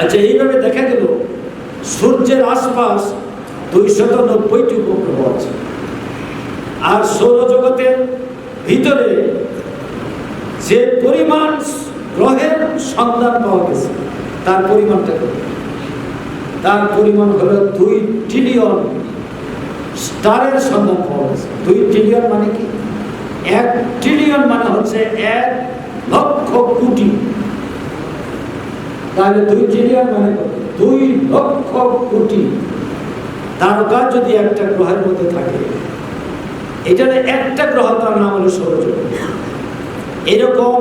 আচ্ছা এইভাবে দেখা গেল, সূর্যের আশপাশ দুইশত নব্বইটি উপগ্রহ আছে। আর সৌরজগতের ভিতরে যে পরিমাণ গ্রহের সন্ধান পাওয়া গেছে, তার পরিমাণটা কত? তার পরিমাণ হলো দুই ট্রিলিয়ন স্টারের সন্ধান পাওয়া গেছে। দুই ট্রিলিয়ন মানে কি? এক ট্রিলিয়ন মানে হচ্ছে এক লক্ষ কোটি। তাহলে দুই ট্রিলিয়ন মানে দুই লক্ষ কোটি। তারকা যদি একটা গ্রহের মধ্যে থাকে, এটার একটা গ্রহ তার নাম হলো সৌরজগৎ। এরকম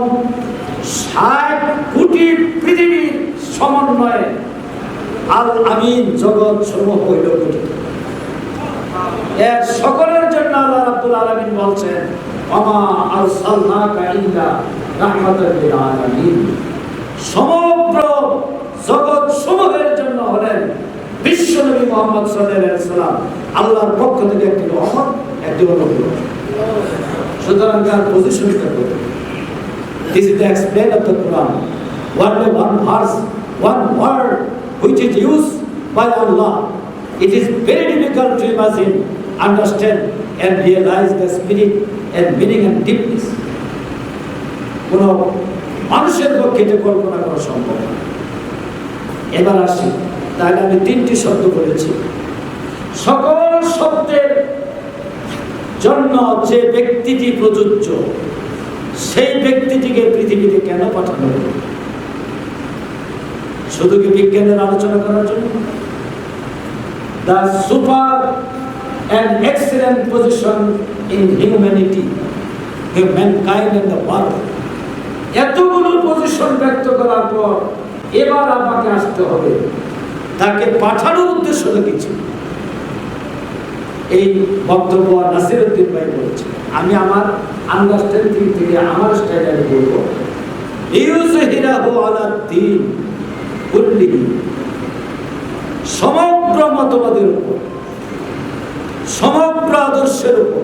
ষাট কোটি পৃথিবীর সমন্বয়ে আল আমিন জগৎ সমূহ হইল গঠিত এর সকলের জন্য আল্লাহ রাব্বুল আলামিন বলছেন আমা আরসালনাকা ইল্লা রাহমাতাল লিল আলামিন। সমগ্র জগৎ সমূহের জন্য হলেন বিশ্বনবী মোহাম্মদ সাল্লাল্লাহু আলাইহি সাল্লাম আল্লাহর পক্ষ থেকে একটি রহমত একটি অনুগ্রহ সুতরাং তার পজিশনটা করবে This is the explain of the Quran. One by one verse, one word which is used by Allah. It is very difficult to imagine, understand, and realize the spirit and meaning and deepness. কোনো মানুষের পক্ষে এটা কল্পনা করা সম্ভব এবার আসি, তাহলে আমি তিনটি শব্দ বলেছি। সকল শব্দের জন্য যে ব্যক্তিটি প্রযোজ্য, সেই ব্যক্তিটিকে পৃথিবীতে কেন পাঠানো? শুধু কি বিজ্ঞানের আলোচনা করার জন্য? The super and excellent position in humanity humankind and the world এতগুলো পজিশন ব্যক্ত করার পর এবার আমাকে আসতে হবে। তাকে পাঠানোর উদ্দেশ্য কিছু। এই বক্তব্য নাসিরুদ্দিন ভাই বলছে আমি আমার আন্ডারস্ট্যান্ডিং থেকে, আমার স্টাইলে আমি বলব। আলা দ্বীন কুল্লিহি সমগ্র মতবাদের উপর, সমগ্র আদর্শের উপর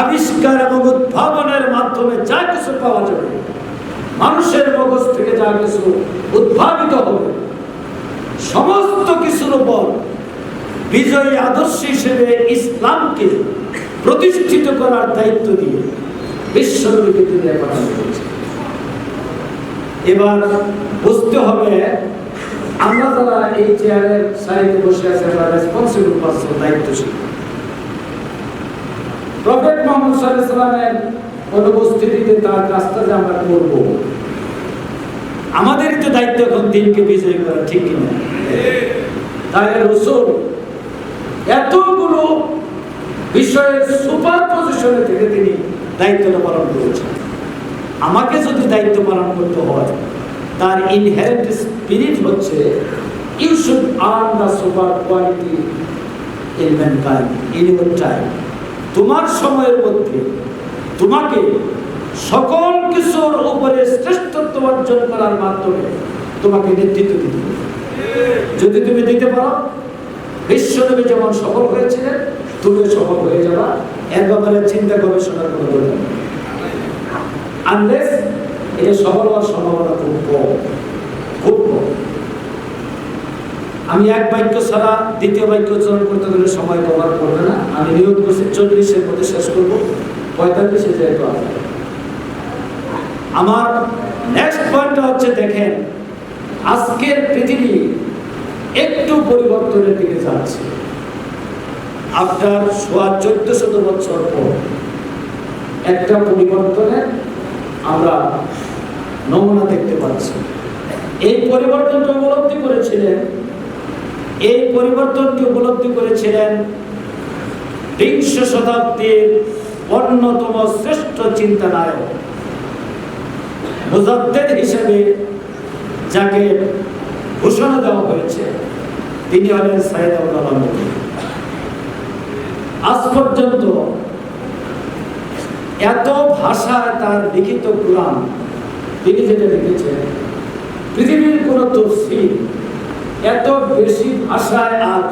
আবিষ্কার এবং উদ্ভাবনের মাধ্যমে যা কিছু পাওয়া যাবে, মানুষের মগজ থেকে যা কিছু উদ্ভাবিত হবে, সমস্ত কিছুর উপর বিজয়ী আদর্শ হিসেবে ইসলামকে প্রতিষ্ঠিত করার দায়িত্ব দিয়ে দুনিয়া পাঠানো হয়েছে এবার বুঝতে হবে, আমরা যারা এই চেয়ারের সাইডে বসে আছে, আমরা রেসপন্সিবল পার্সন দায়িত্বশীল। প্রফেট মোহাম্মদ সাল্লাল্লাহু সাল্লামের অনুপস্থিতিতে তার কাজটা যে আমরা করব আমাদেরই তো দায়িত্ব এখন দিনকে বিজয় করা, ঠিক কিনা তাই রসুল এতগুলো বিষয়ের সুপার পজিশনে থেকে তিনি দায়িত্বটা পালন করেছেন। আমাকে যদি দায়িত্ব পালন করতে হয়, তার ইনহেরেন্ট স্পিরিট হচ্ছে you should earn the super quality in mankind in your time তোমার সময়ের মধ্যে তোমাকে সকল কিছুর উপরে শ্রেষ্ঠত্ব অর্জন করার মাধ্যমে তোমাকে নেতৃত্ব দিতে যদি তুমি দিতে পারো, বিশ্বনবী যেমন সফল হয়েছিলেন, তুমিও সফল হয়ে যাবা। এর ব্যাপারে চিন্তা গবেষণা করে বলবেন আনলেস এটা সফল হওয়ার সম্ভাবনা খুব কম। খুব কম। আমি এক বাক্য ছাড়া দ্বিতীয় বাক্য উচ্চারণ করতে গেলে সময় কভার করবে না। আমি নিয়োগ করছি চল্লিশের মধ্যে শেষ করব। পঁয়তাল্লিশে যেহেতু আছে। আমার নেক্সট পয়েন্টটা হচ্ছে দেখেন, আজকের পৃথিবী একটু পরিবর্তনের দিকে যাচ্ছে। আপনার সোয়া চোদ্দ শত বছর পর একটা পরিবর্তনে আমরা নমুনা দেখতে পাচ্ছি। এই পরিবর্তনটা উপলব্ধি করেছিলেন এই পরিবর্তনকে উপলব্ধি করেছিলেন বিংশ শতাব্দীর অন্যতম শ্রেষ্ঠ চিন্তানায়ক মুজাদ্দেদ হিসেবে যাকে ঘোষণা দেওয়া হয়েছে, তিনি হলেন সাইদ আব্দুল আজ পর্যন্ত এত ভাষায় তার লিখিত কোরআন তিনি যেটা লিখেছেন, পৃথিবীর কোন তফসিল এত বেশি ভাষায় আর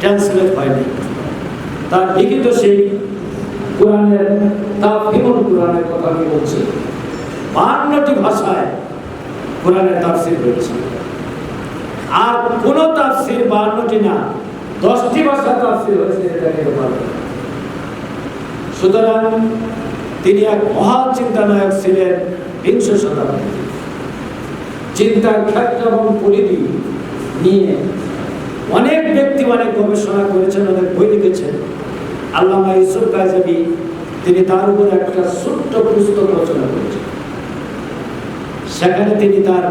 ট্রান্সলেট হয়নি। তার লিখিত সেই কোরআনের তা তাফিমুল কোরআনের কথা আমি বলছি বান্নটি ভাষায় কোরআনের তাফসির হয়েছে আর কোন তাফসির বান্নটি না, দশটি ভাষা তাফসির হয়েছে এটা সুতরাং তিনি এক মহা চিন্তানায়ক ছিলেন বিংশ শতাব্দী চিন্তার ক্ষেত্র এবং পরিধি নিয়ে অনেক ব্যক্তি অনেক গবেষণা করেছেন, অনেক বই লিখেছেন। আল্লামা ইউসুফ কাজাবি তিনি তার উপর একটা ছোট্ট পুস্তক রচনা করেছেন। সেখানে তিনি তার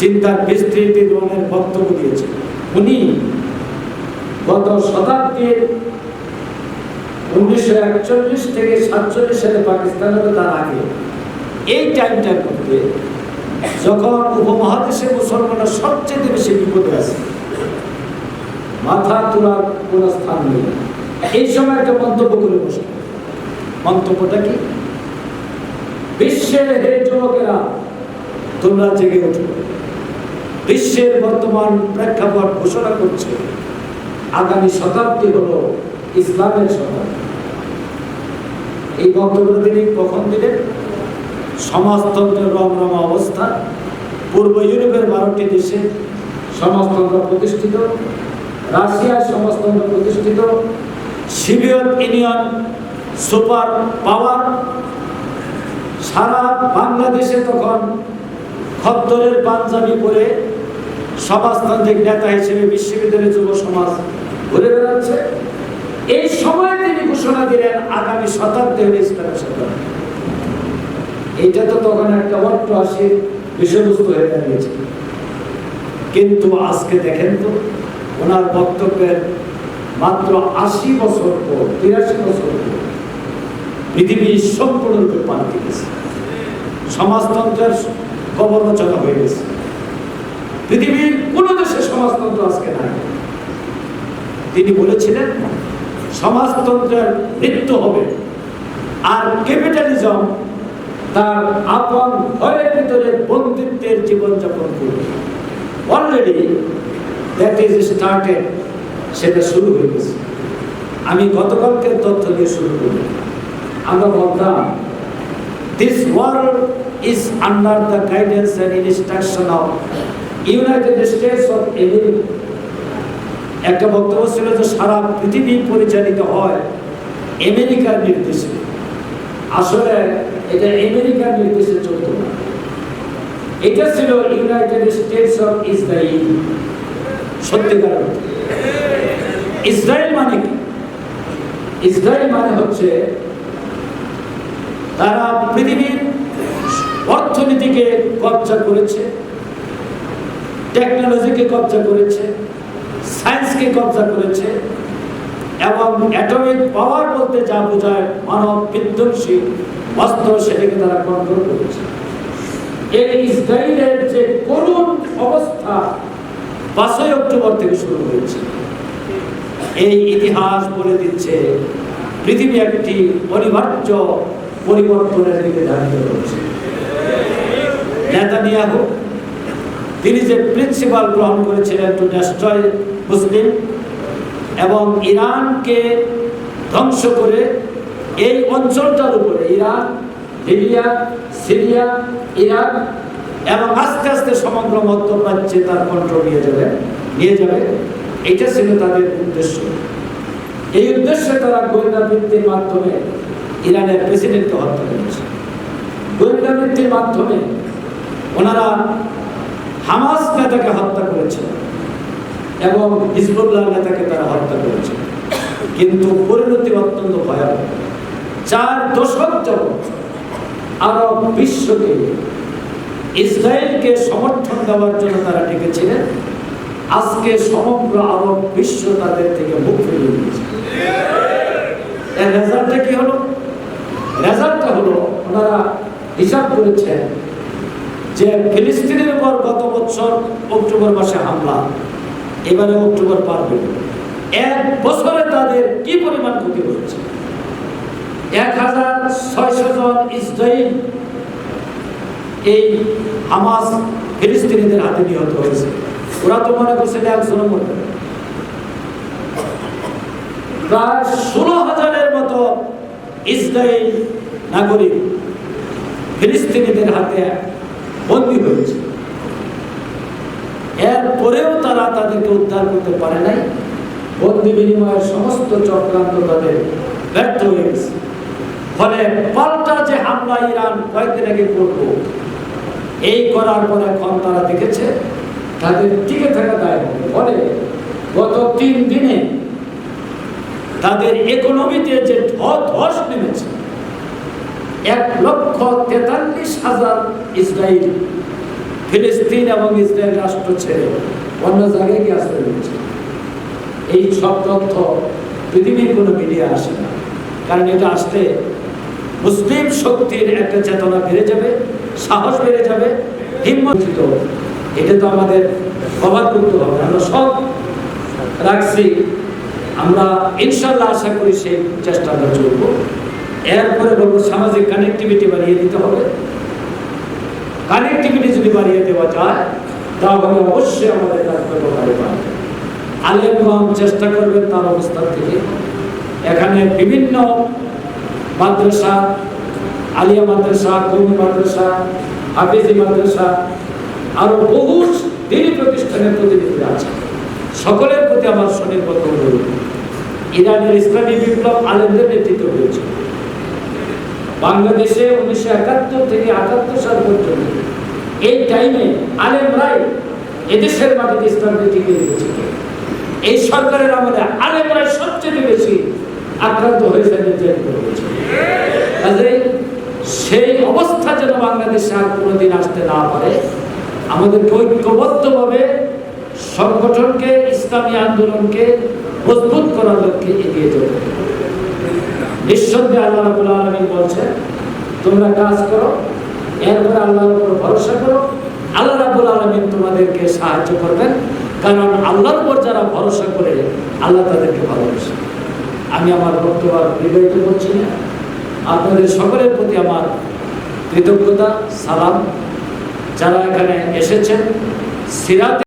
চিন্তার বিস্তৃতি ধরনের বক্তব্য দিয়েছেন। উনি গত শতাব্দীর উনিশশো একচল্লিশ থেকে সাতচল্লিশ সালে পাকিস্তান হলো তার আগে এই টাইমটার মধ্যে যখন উপমহাদেশে মুসলমানরা সবচেয়ে বেশি বিপদে আছে, মাথা তোলার কোনো স্থান নেই। এই সময় একটা মন্তব্য করে বসে মন্তব্যটা কি? বিশ্বের হে যুবকেরা, তোমরা জেগে ওঠো। বিশ্বের বর্তমান প্রেক্ষাপট ঘোষণা করছে, আগামী শতাব্দী হলো ইসলামের শতাব্দী। এই বক্তব্য তিনি কখন দিলেন? সমাজতন্ত্রের রমরমা অবস্থা পূর্ব ইউরোপের বারোটি দেশে সমাজতন্ত্র প্রতিষ্ঠিত রাশিয়ার সমাজতন্ত্র প্রতিষ্ঠিত সিভিয়ত ইউনিয়ন সুপার পাওয়ার, সারা বাংলাদেশে তখন খদ্দরের পাঞ্জাবি পরে সমাজতান্ত্রিক নেতা হিসেবে বিশ্ববিদ্যালয়ের যুব সমাজ ঘুরে বেড়াচ্ছে। এই সময় তিনি ঘোষণা দিলেন, আগামী শতাব্দী হলে ইসলামের শতাব্দী এইটা তো তখন একটা অট্টহাসির বিষয়বস্তু হয়ে দাঁড়িয়েছে। কিন্তু আজকে দেখেন তো, ওনার বক্তব্যের মাত্র আশি বছর পর, তিরাশি বছর পর পৃথিবী সম্পূর্ণরূপে পাল্টে গেছে। সমাজতন্ত্রের কবর রচনা হয়ে গেছে। পৃথিবীর কোন দেশে সমাজতন্ত্র আজকে নাই। তিনি বলেছিলেন, সমাজতন্ত্রের মৃত্যু হবে আর ক্যাপিটালিজম তার আপন ঘরের ভিতরে বন্দিত্বের জীবনযাপন করবে। অলরেডি দ্যাট ইজ স্টার্টেড সেটা শুরু হয়ে গেছে। আমি গতকালকে তথ্য দিয়ে শুরু করি আমরা বলতাম this world is under the guidance and instruction of United States of America একটা বক্তব্য ছিল যে সারা পৃথিবী পরিচালিত হয় আমেরিকার নির্দেশে। আসলে এটা আমেরিকার নির্দেশে চলত না এটা ছিল ইউনাইটেড স্টেটস অফ ইসরায়েল সত্যিকার। ইসরায়েল মানে কি ইসরায়েল মানে হচ্ছে তারা পৃথিবীর অর্থনীতিকে কবজা করেছে টেকনোলজিকে কবজা করেছে সায়েন্সকে কবজা করেছে এবং অ্যাটমিক পাওয়ার বলতে যা বোঝায় মানব বিধ্বংসী অস্ত্র সেটাকে তারা কন্ট্রোল করেছে। এই ইসরায়েলের যে করুণ অবস্থা পাঁচই অক্টোবর থেকে শুরু হয়েছে। এই ইতিহাস বলে দিচ্ছে, পৃথিবী একটি অনিবার্য পরিবর্তনের দিকে ধাবিত হচ্ছে। নেতানিয়াহু, তিনি যে প্রিন্সিপাল গ্রহণ করেছিলেন টু ডেস্ট্রয় মুসলিম এবং ইরানকে ধ্বংস করে এই অঞ্চলটার উপরে ইরান লিবিয়া সিরিয়া, ইরাক এবং আস্তে আস্তে সমগ্র মধ্যপ্রাচ্যে তার কন্ট্রোল নিয়ে যাবে নিয়ে যাবে। এটা ছিল তাদের উদ্দেশ্য। এই উদ্দেশ্যে তারা গোয়েন্দা বৃত্তির মাধ্যমে ইরানের প্রেসিডেন্টকে হত্যা করেছে। গোয়েন্দা বৃত্তির মাধ্যমে ওনারা হামাস নেতাকে হত্যা করেছে। এবং হিজবুল্লাহ নেতাকে তারা হত্যা করেছে। কিন্তু পরিণতি অত্যন্ত ভয়াবহ। চার দশক যাবৎ আরব বিশ্বকে ইসরায়েলকে সমর্থন দেওয়ার জন্য তারা ডেকেছিলেন। আজকে সমগ্র আরব বিশ্ব তাদের থেকে মুখ ফিরিয়ে রেজাল্টটা কি হলো? রেজাল্টটা হলো, ওনারা হিসাব করেছেন যে ফিলিস্তিনের উপর গত বছর অক্টোবর মাসে হামলা এবারে অক্টোবর পার হইল এক বছরে তাদের কি পরিমাণ ক্ষতি হচ্ছে এক হাজার ছয়শো জন ইসরায়েল এই হামাস ফিলিস্তিনিদের হাতে নিহত হয়েছে। ওরা তো মনে করছে একজনও মরবে প্রায় ষোলো হাজারের মতো ইসরায়েল নাগরিক ফিলিস্তিনিদের হাতে বন্দী হয়েছে। এরপরেও তারা তাদেরকে উদ্ধার করতে পারে নাই। বন্দি বিনিময়ের সমস্ত চক্রান্ত তাদের ব্যর্থ হয়ে গেছে। ফলে পাল্টা যে হামলা ইরান কয়েকদিন আগে করব এই করার পর এখন তারা দেখেছে, তাদের টিকে থাকা দায় ফলে গত তিন দিনে তাদের ইকোনমিতে যে ধস নেমেছে, এক লক্ষ তেতাল্লিশ হাজার ইসরায়েল, ফিলিস্তিন এবং ইসরায়েল রাষ্ট্র ছেড়ে অন্য জায়গায় গিয়ে আসতে হয়েছে এই সব তথ্য পৃথিবীর কোনো মিডিয়া আসে না। কারণ এটা আসলে মুসলিম শক্তির একটা চেতনা বেড়ে যাবে, সাহস বেড়ে যাবে, হিম্মত এটা তো আমাদের কভার করতে হবে। আমরা সব রাখছি। আমরা ইনশাল্লাহ আশা করি সেই চেষ্টাটা চলব। এরপরে বলব, সামাজিক কানেক্টিভিটি বাড়িয়ে দিতে হবে। কানেক্টিভিটি যদি বাড়িয়ে দেওয়া যায় তাহলে অবশ্যই আমাদের কাজ ব্যবহারে পাবে আলেমগঞ্জ চেষ্টা করবেন তার অবস্থান থেকে। এখানে বিভিন্ন মাদ্রাসা, আলিয়া মাদ্রাসা কৌমি মাদ্রাসা, হাফিজি মাদ্রাসা, আরও বহু দিনী প্রতিষ্ঠানের প্রতিনিধিরা আছে। সকলের প্রতি আমার স্বনির্বদ্ধ অনুরোধ। ইরানের ইসলামী বিপ্লব আলেমদের নেতৃত্ব হয়েছে। বাংলাদেশে উনিশশো একাত্তর থেকে আটাত্তর সাল পর্যন্ত এই টাইমে আলেম আলেমরাই এদেশের মাটিতে ইসলামকে টিকিয়ে রেখেছে এই সরকারের আমলে আলেমরাই সবচেয়ে বেশি আক্রান্ত হয়েছে নির্যাতিত হয়েছে সেই অবস্থা যেন বাংলাদেশে আর কোনোদিন আসতে না পারে, আমাদের ঐক্যবদ্ধভাবে সংগঠনকে, ইসলামী আন্দোলনকে মজবুত করার লক্ষ্যে এগিয়ে যেতে। নিঃসন্দেহে আল্লাহ রাবুল আলমিন বলছেন, তোমরা কাজ করো, এরপরে আল্লাহর উপর ভরসা করো আল্লাহ রাবুল আলমিন তোমাদেরকে সাহায্য করবেন। কারণ আল্লাহর উপর যারা ভরসা করে, আল্লাহ তাদেরকে ভালোবাসে। আমি আমার বক্তব্য আর বিবাহিত করছি না। আপনাদের সকলের প্রতি আমার কৃতজ্ঞতা, সালাম। যারা এখানে এসেছেন, সিরাতে